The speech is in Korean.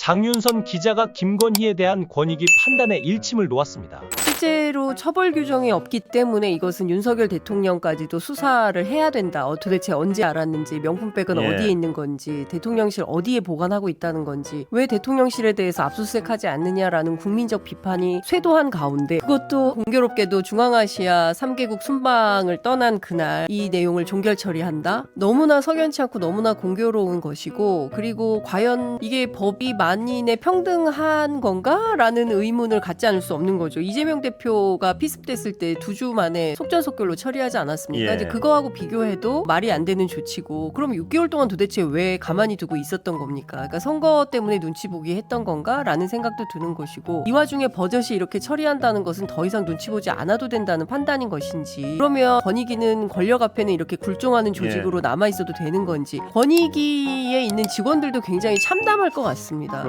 장윤선 기자가 김건희에 대한 권익위 판단의 일침을 놓았습니다. 실제로 처벌 규정이 없기 때문에 이것은 윤석열 대통령까지도 수사를 해야 된다. 어, 도대체 언제 알았는지, 명품백은 예. 어디에 있는 건지, 대통령실 어디에 보관하고 있다는 건지, 왜 대통령실에 대해서 압수수색하지 않느냐라는 국민적 비판이 쇄도한 가운데 그것도 공교롭게도 중앙아시아 3개국 순방을 떠난 그날 이 내용을 종결 처리한다? 너무나 석연치 않고 너무나 공교로운 것이고 그리고 과연 이게 법이 만인에 평등한 건가라는 의문을 갖지 않을 수 없는 거죠. 이재명 대표가 피습됐을 때 두 주 만에 속전속결로 처리하지 않았습니까? 예. 이제 그거하고 비교해도 말이 안 되는 조치고 그럼 6개월 동안 도대체 왜 가만히 두고 있었던 겁니까? 그러니까 선거 때문에 눈치 보기 했던 건가라는 생각도 드는 것이고 이 와중에 버젓이 이렇게 처리한다는 것은 더 이상 눈치 보지 않아도 된다는 판단인 것인지 그러면 권익위는 권력 앞에는 이렇게 굴종하는 조직으로 남아 있어도 되는 건지 권익위에 있는 직원들도 굉장히 참담할 것 같습니다.